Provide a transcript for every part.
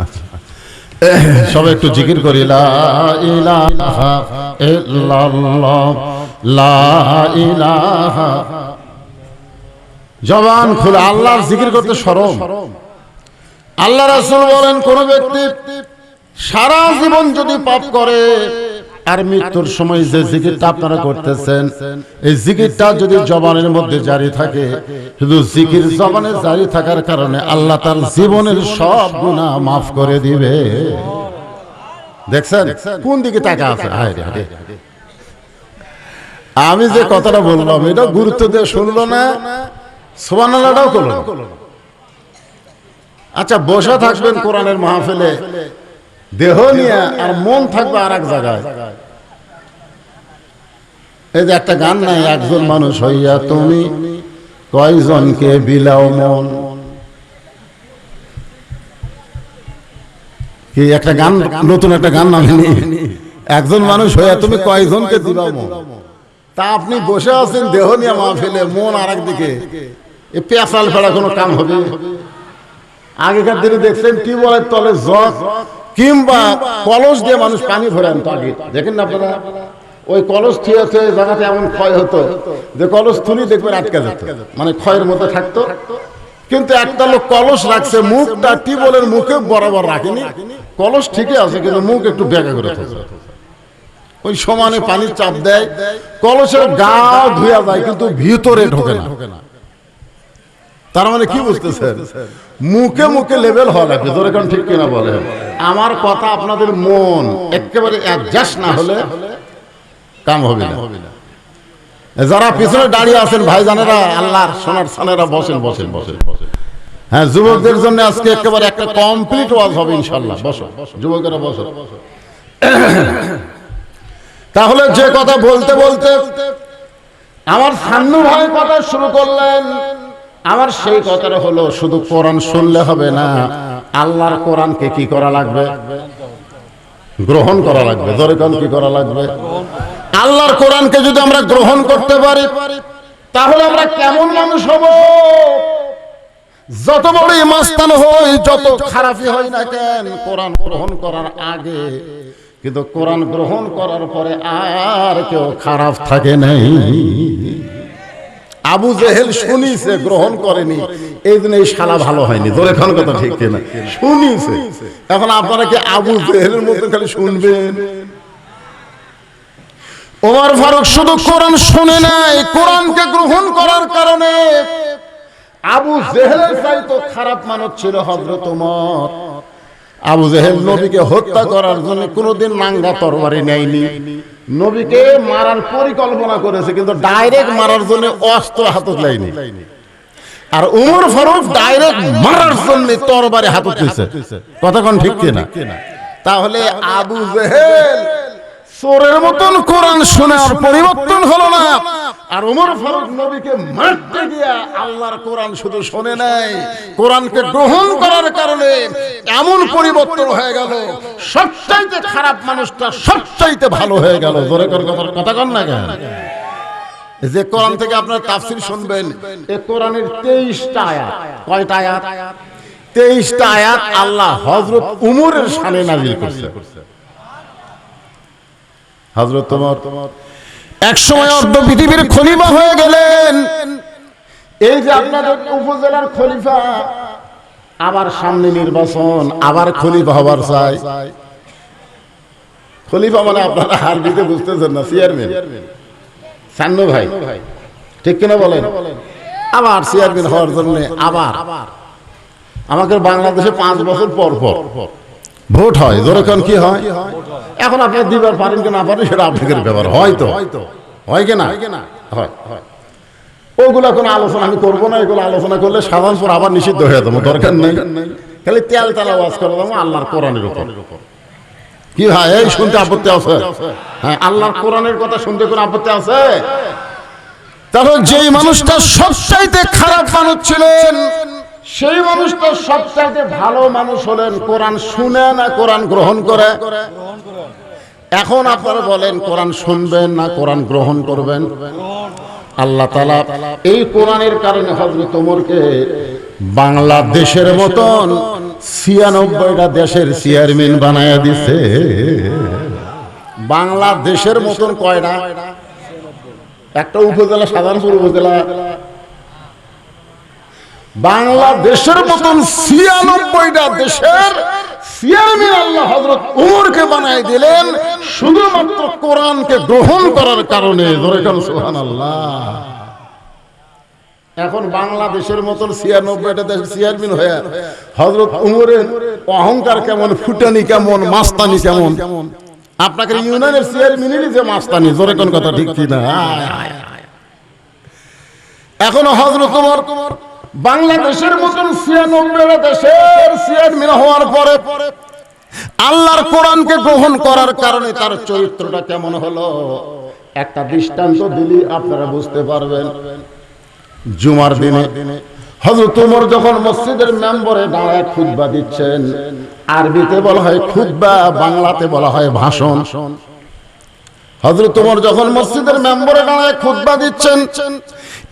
সবাই একটু জিকির করি, লা লা জবান খুলে, আল্লাহর জিকির করতে সরম। আল্লাহ রাসূল বলেন, কোন ব্যক্তি সারা জীবন যদি পাপ করে আর মৃত্যুর সময় যে জিকিরটা আপনারা করতেছেন এই জিকিরটা যদি জবানের মধ্যে জারি থাকে শুধু জিকির জবানে জারি থাকার কারণে আল্লাহ তার জীবনের সব গুনাহ মাফ করে দিবে। দেখছেন? কোন দিকে টাকা আছে? হায় রে, আমি যে কথাটা বললাম এটা গুরুত্ব দিয়ে শুনলো না? সোমান আল্লাহটাও করল। আচ্ছা বসে থাকবেন কোরআনের মাহফিলে। দেহ নিয়ে আর মন থাকবে আর এক জায়গায়। এই যে একটা গান নাই, একজন মানুষ হইয়া তুমি কয়জনকে বিলাও মন? কি একটা গান, নতুন একটা গান নামেনি একজন মানুষ হইয়া তুমি কয়জনকে দিলাও মন? তা আপনি বসে আছেন, দেহ নিয়ে মা ফেলে মন আর দিকে। এ পেঁচাল ফেলা কোনো কাম হবে? আগেকার দিনে দেখছেন টিউবওয়েলের তলে জগ, কিংবা কলস দিয়ে মানুষ পানি ভরে আনতো আগে দেখেন না আপনারা? ওই কলস থিয়ে থিয়ে জায়গাতে এমন ক্ষয় হতো যে কলস তুলি দেখবেন আটকে যেত। মানে ক্ষয়ের মধ্যে থাকতো। কিন্তু একটা লোক কলস রাখছে, মুখটা টিউবওয়েলের মুখে বরাবর রাখেনি। কলস ঠিকই আছে, কিন্তু মুখ একটু বেঁকা করে থাকে। ওই সমানে পানির চাপ দেয়। কলসের গা ধুয়া যায়, কিন্তু ভিতরে ঢোকে না। তার মানে কি বুঝতেছেন? মুখে মুখে লেভেল হওয়া লাগবে ধরে কারণ ঠিক কিনা বলে আমার কথা আপনাদের মন একেবারে অ্যাডজাস্ট না হলে কাম হবে না। যারা পিছনে দাঁড়িয়ে আছেন ভাই জানেরা আল্লাহর সোনার সানেরা বসেন বসেন বসেন। বসেন হ্যাঁ যুবকদের জন্য আজকে একেবারে একটা কমপ্লিট ওয়াজ হবে ইনশাল্লাহ বসো যুবকেরা বসো। তাহলে যে কথা বলতে বলতে আমার সান্নু ভাই কথা শুরু করলেন। আমার সেই কথাটা হলো শুধু কোরআন শুনলে হবে না আল্লাহর কোরআনকে কি করা লাগবে? গ্রহণ করা লাগবে। ধরে কোন কি করা লাগবে? আল্লাহর কোরআনকে যদি আমরা গ্রহণ করতে পারি, তাহলে আমরা কেমন মানুষ হব? যত বড় ইমাস্তান হই, যত খারাপই হই না কেন, কোরআন গ্রহণ করার আগে। কিন্তু কোরআন গ্রহণ করার পরে আর কেউ খারাপ থাকে নাই। আবু জেহেল শুনিছে গ্রহণ করেনি। এই জন্য এই শালা ভালো হয়নি। ধরে খান কথা ঠিক কিনা? শুনিছে এখন আপনারা কি আবু জেহেলের মধ্যে খালি শুনবেন? ওমর ফারুক শুধু কোরআন শুনে নাই, কোরআনকে গ্রহণ করার কারণে আবু জেহেলের চাইতো খারাপ মানুষ ছিল হজরত ওমর। আবু জেহেল নবীকে হত্যা করার জন্য কোনোদিন নাঙ্গা তরবারি নেয়নি। নবীকে মারার পরিকল্পনা করেছে, কিন্তু ডাইরেক্ট মারার জন্য অস্ত্র হাতত লাইনি। আর উমর ফারুক ডাইরেক্ট মারার জন্য তরবারি হাতত দিয়েছে কতক্ষণ ঠিক কিনা? তাহলে আবু জেহেল চোরের মতন কোরআন শুনে আর পরিবর্তন হলো না। আর উমর ফারুক নবীকে মারতে গিয়া আল্লাহর কোরআন শুধু শোনে নাই, কোরআনকে গ্রহণ করার কারণে এমন পরিবর্তন হয়ে গেল। সবচাইতে খারাপ মানুষটা সবচাইতে ভালো হয়ে গেল। জোরে করে কথা কথা কন না কেন? যে কোরআন থেকে আপনারা তাফসির শুনবেন, এ কোরআনের তেইশটা আয়াত। কয়টা আয়াত? তেইশটা আয়াত আল্লাহ হজরত উমরের সামনে নাজিল করছে। হজরত তোমার এক সময় অর্ধ পৃথিবীর খলিফা হয়ে গেলেন। এই যে আপনাদের উপজেলার খলিফা আবার সামনে নির্বাচন আবার খলিফা হবার চাই। খলিফা মানে আপনারা আরবিতে বুঝতেছেন না চেয়ারম্যান সান্নু ভাই ঠিক কিনা বলেন? আবার চেয়ারম্যান হওয়ার জন্য আবার। আমাকে বাংলাদেশে পাঁচ বছর পর পর। ভোট হয়। যখন কি হয়? এখন আপনি দিবার পারেন কি না পারেন সেটা আপনাদের ব্যাপার। হয়তো হয় কি না? হয় ওগুলা কোনো আলোচনা আমি করব না এগুলো আলোচনা করলে সাধারণ পর আবার নিষিদ্ধ হয়ে যাব। দরকার নেই। খালি তেল তেলা ওয়াজ করে দেবো আল্লাহর কোরআনের উপর। কি ভাই এই শুনতে আপত্তি আছে? হ্যাঁ আল্লাহর কোরআনের কথা শুনতে কোনো আপত্তি আছে? তাহলে যেই মানুষটা সবচাইতে খারাপ মানুষ ছিলেন সেই মানুষটা সবচাইতে ভালো মানুষ হলেন কোরআন শুনে না কোরআন গ্রহণ করে। এখন আপনারা বলেন, কোরআন শুনবেন না কোরআন গ্রহণ করবেন? আল্লাহ তালা এই কোরআনের কারণে হজরত ওমরকে বাংলাদেশের মতন ছিয়ানব্বইটা দেশের চেয়ারম্যান বানায়া দিছে। বাংলাদেশের মতন কয়টা? একটা উপজেলা, সাধারণপুর উপজেলা বাংলাদেশের মতন ছিয়ানব্বইটা দেশের হজরত কেন এখন বাংলাদেশের উমরের অহংকার কেমন ফুটানি কেমন মাস্তানি কেমন? আপনাকে ইউনিয়নের চেয়ারম্যানেরই যে মাস্তানি জোরে কোন কথা ঠিক কি না আয়, আয়, আয়। হজরত উমর বাংলাদেশের মতন ছিয়ানব্বইটা দেশের চেয়ারম্যান হওয়ার পরে পরে আল্লাহর কোরআনকে গ্রহণ করার কারণে তার চরিত্রটা কেমন হলো? একটা দৃষ্টান্ত দিলি আপনারা বুঝতে পারবেন। জুমার দিনে হজরত উমর যখন মসজিদের মেম্বরে দাঁড়ায় খুতবা দিচ্ছেন, আরবিতে বলা হয় খুতবা, বাংলাতে বলা হয় ভাষণ। হজরত উমর যখন মসজিদের মেম্বরে দাঁড়ায় খুতবা দিচ্ছেন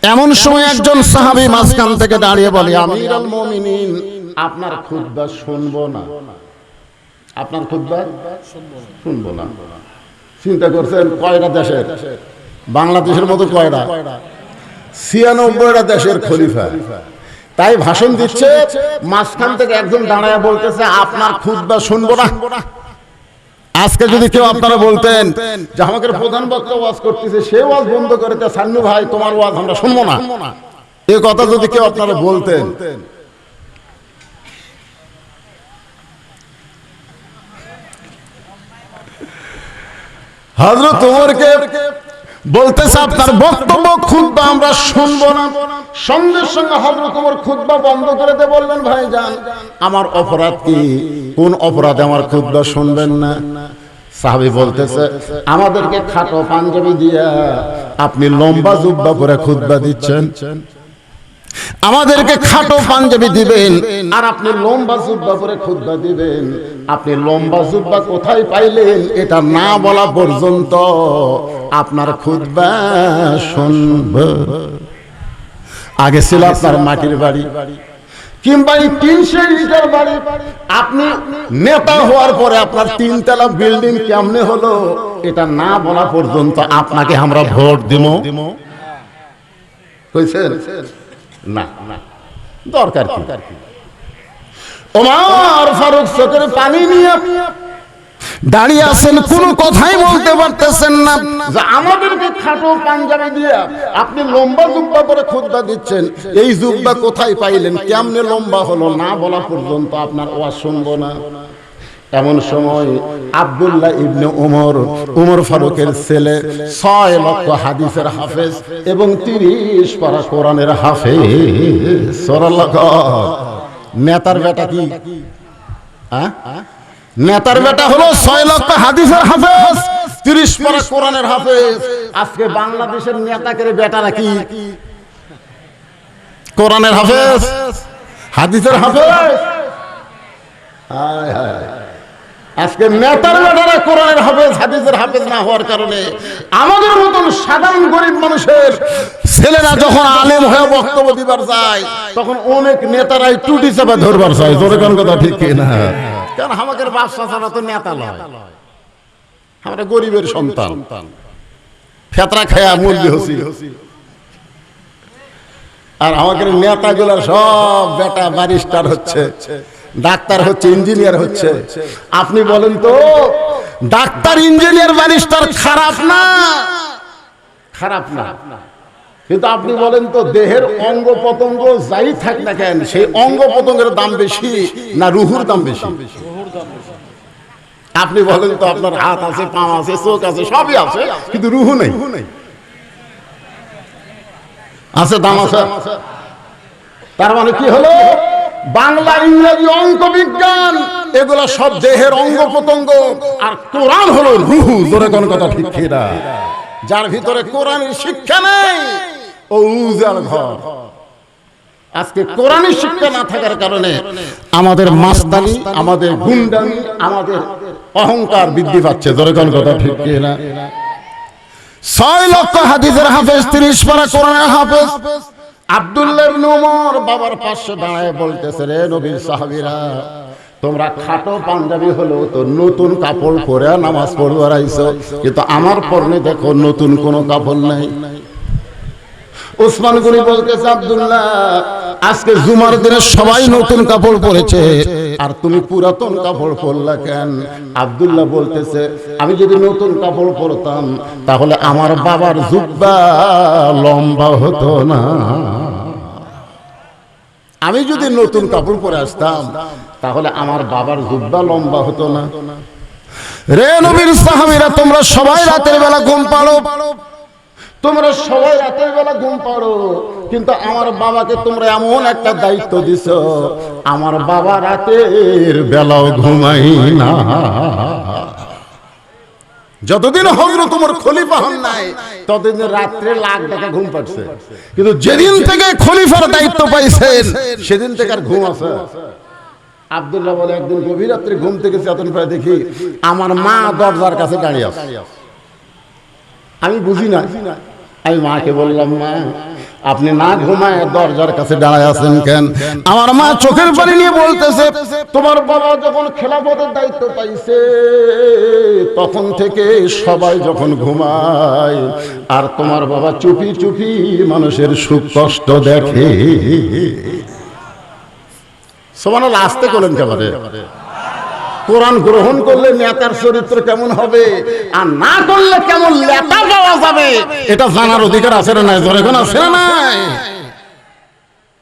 এমন সময় একজন সাহাবী মাঝখান থেকে দাঁড়িয়ে বলে আমির আল মুমিনিন। আপনার খুতবা শুনব না। আপনার খুতবা শুনব না। চিন্তা করছেন কয়টা দেশের? বাংলাদেশের মতো কয়টা? ছিয়ানব্বইটা দেশের খলিফা। তাই ভাষণ দিচ্ছে মাঝখান থেকে একজন দাঁড়ায় বলতেছে আপনার খুদ্া শুনব না। আজকে যদি কেউ আপনারা বলতেন যে আমাকে প্রধান বক্তা ওয়াজ করতেছে সে ওয়াজ বন্ধ করে সান্নু ভাই তোমার ওয়াজ আমরা শুনব না। এ কথা যদি কেউ আপনারা বলতেন। হজরত তোমারকে বক্তব্য আমরা না। সঙ্গে সঙ্গে বন্ধ করে দে বললেন, ভাই যান, আমার অপরাধ কি? কোন অপরাধে আমার খুদ্া শুনবেন না? সাহাবি বলতেছে, আমাদেরকে খাটো পাঞ্জাবি দিয়া আপনি লম্বা জুব্বা করে খুদ্া দিচ্ছেন। আমাদেরকে খাটো পাঞ্জাবি দিবেন। আর আপনি লম্বা জুব্বা করে খুদ্া দিবেন। আপনি লম্বা জুব্বা কোথায় পাইলেন এটা না বলা পর্যন্ত আপনার খুদ্া শুনব। আগে ছিল আপনার মাটির বাড়ি। কিংবা এই তিনশো ইটার বাড়ি। আপনি নেতা হওয়ার পরে আপনার তিনতলা বিল্ডিং কেমনে হলো এটা না বলা পর্যন্ত আপনাকে আমরা ভোট দিব কইছেন না দরকার কি? ওমর ফারুক চোখের পানি নিয়ে দাঁড়িয়ে আছেন, কোন কথাই বলতে পারতেছেন না। যে আমাদেরকে খাটো পাঞ্জাবি দিয়ে আপনি লম্বা জুব্বা করে খুদ্া দিচ্ছেন, এই জুব্বা কোথায় পাইলেন? কেমনে লম্বা হলো না বলা পর্যন্ত আপনার ওয়াজ শুনব না। এমন সময় আব্দুল্লাহ ইবনে উমর উমর ফারুকের ছেলে, ছয় লক্ষ হাদিসের হাফেজ এবং তিরিশ পারা কোরআনের হাফেজ। নেতার বেটা কি? নেতার বেটা হলো ছয় লক্ষ হাদিসের হাফেজ, তিরিশ পারা কোরআনের হাফেজ। আজকে বাংলাদেশের নেতাকে বেটা নাকি? কোরআনের হাফেজ, হাদিসের হাফেজ। হায় হায়। আজকে নেতার বেটারা কোরআনের হাফেজ, হাদিসের হাফেজ না হওয়ার কারণে আমাদের মতন সাধারণ গরিব মানুষের ছেলেরা যখন আলেম হয়ে বক্তব্য দিবার যায়, তখন অনেক নেতারাই টুটি চাপা ধরবার চায় জোরে কোন কথা ঠিক না? কারণ আমাদের বাদশা ছাড়া তো নেতা লয়। আমরা গরিবের সন্তান। ফেতরা খায়া মুরগি হসি। আর আমাদের নেতাগুলো সব বেটা ব্যারিস্টার হচ্ছে। ডাক্তার হচ্ছে ইঞ্জিনিয়ার হচ্ছে। আপনি বলেন তো, ডাক্তার, ইঞ্জিনিয়ার, ব্যারিস্টার খারাপ না? খারাপ না। কিন্তু আপনি বলেন তো, দেহের অঙ্গ পতঙ্গ যাই থাক না কেন, সেই অঙ্গ পতঙ্গের দাম বেশি না রুহুর দাম বেশি? আপনি বলেন তো, আপনার হাত আছে, পা আছে, চোখ আছে, সবই আছে, কিন্তু রুহু নেই। আছে দাম আছে? তার মানে কি হলো? বাংলা ইংরেজি অঙ্ক বিজ্ঞান, এগুলো সব দেহের অঙ্গ প্রত্যঙ্গ। আর কোরআন হলো রুহু, জোরে কোন কথা ঠিক না যার ভিতরে কোরআনের শিক্ষা নেই, ও ঘর। আজকে কোরআনের শিক্ষা না থাকার কারণে আমাদের মাস্তানি, আমাদের গুন্ডামি, আমাদের অহংকার বৃদ্ধি পাচ্ছে, জোরে কোন কথা ঠিক না ছয় লক্ষ হাদিসের হাফেজ, তিরিশ পারা কোরআনের হাফেজ। আব্দুল্লাহ নোমর বাবার পাশে দাঁড়ায় বলতেছে, রে নবীর সাহাবীরা, তোমরা খাটো পাঞ্জাবি হলো তো নতুন কাপড় পরে নামাজ পড়বার আইছো কিন্তু আমার পরনে দেখো নতুন কোনো কাপড় নাই। ওসমান গনি বলতেছে, আব্দুল্লাহ, আজকে জুমার দিনে সবাই নতুন কাপড় পরেছে, আর তুমি পুরাতন কাপড় পরলা কেন? আব্দুল্লাহ বলতেছে, আমি যদি নতুন কাপড় পরতাম, তাহলে আমার বাবার জুব্বা লম্বা হতো না। আমি যদি নতুন কাপড় পরে আসতাম তাহলে আমার বাবার জুব্বা লম্বা হতো না। রে নবীর সাহাবীরা তোমরা সবাই রাতের বেলা ঘুম পাড়ো। তোমরা সবাই রাতের বেলা ঘুম পাড়ো। কিন্তু আমার বাবাকে তোমরা এমন একটা দায়িত্ব দিছ আমার বাবা রাতের বেলাও ঘুমাই না। যতদিন হজরত উমর খলিফা হন নাই, ততদিন রাত্রে লাখ টাকা ঘুম পাচ্ছে। কিন্তু যেদিন থেকে খলিফার দায়িত্ব পাইছেন, সেদিন থেকে আর ঘুম আছে। আব্দুল্লাহ বলে, একদিন গভীর রাত্রে ঘুম থেকে চেতন প্রায় দেখি আমার মা দরজার কাছে দাঁড়িয়ে আছে। আমি বুঝি না। আমি মাকে বললাম, মা আপনি না ঘুমায় দরজার কাছে দাঁড়ায় আছেন কেন? আমার মা চোখের পানি নিয়ে বলতেছে, তোমার বাবা যখন খেলাফতের দায়িত্ব পাইছে, তখন থেকে সবাই যখন ঘুমায়, আর তোমার বাবা চুপি চুপি মানুষের সুখ কষ্ট দেখে। সমান আসতে করলেন কেবারে কোরআন গ্রহণ করলে নেতার চরিত্র কেমন হবে? আর না করলে কেমন নেতা পাওয়া যাবে? এটা জানার অধিকার আছে না নাই? জোরে আছে না নাই?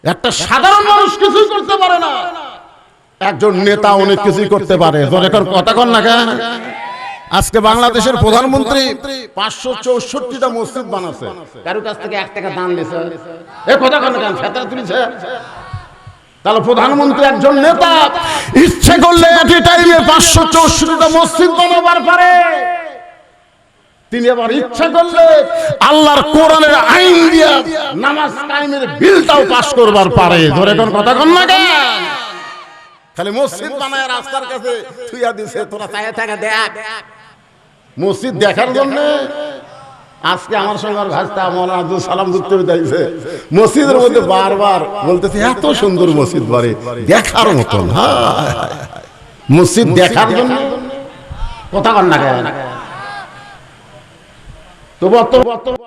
একটা সাধারণ মানুষ কিছুই করতে পারে না। একজন নেতা অনেক কিছুই করতে পারে। জোরে কথা কর না কেন? আজকে বাংলাদেশের প্রধানমন্ত্রী পাঁচশো চৌষট্টিটা মসজিদ বানাচ্ছে কারও কাছ থেকে এক টাকা দান দিয়েছে? এ কথা কর না কেন? ফেতরা তুলিছে? তাহলে প্রধানমন্ত্রী একজন নেতা। ইচ্ছে করলে একই টাইমে পাঁচশো চৌষট্টিটা মসজিদ বানাবার পারে। তিনি আবার ইচ্ছা করলে আল্লাহর কোরআনের আইন দিয়া নামাজ টাইমের বিলটাও পাশ করবার পারে। ধরে কোন কথা কন না কেন? খালি মসজিদ বানায় রাস্তার কাছে থুইয়া দিছে, তোরা চায়ে থাকা দেখ। মসজিদ দেখার জন্য আজকে আমার সঙ্গে আর ভাজতা মৌলানা আব্দুল সালাম ধরতে দিয়েছে মসজিদের মধ্যে বারবার বলতেছে এত সুন্দর মসজিদ বাড়ি দেখার মতন। মসজিদ দেখার জন্য কথা কন না কেন? তো বর্তমান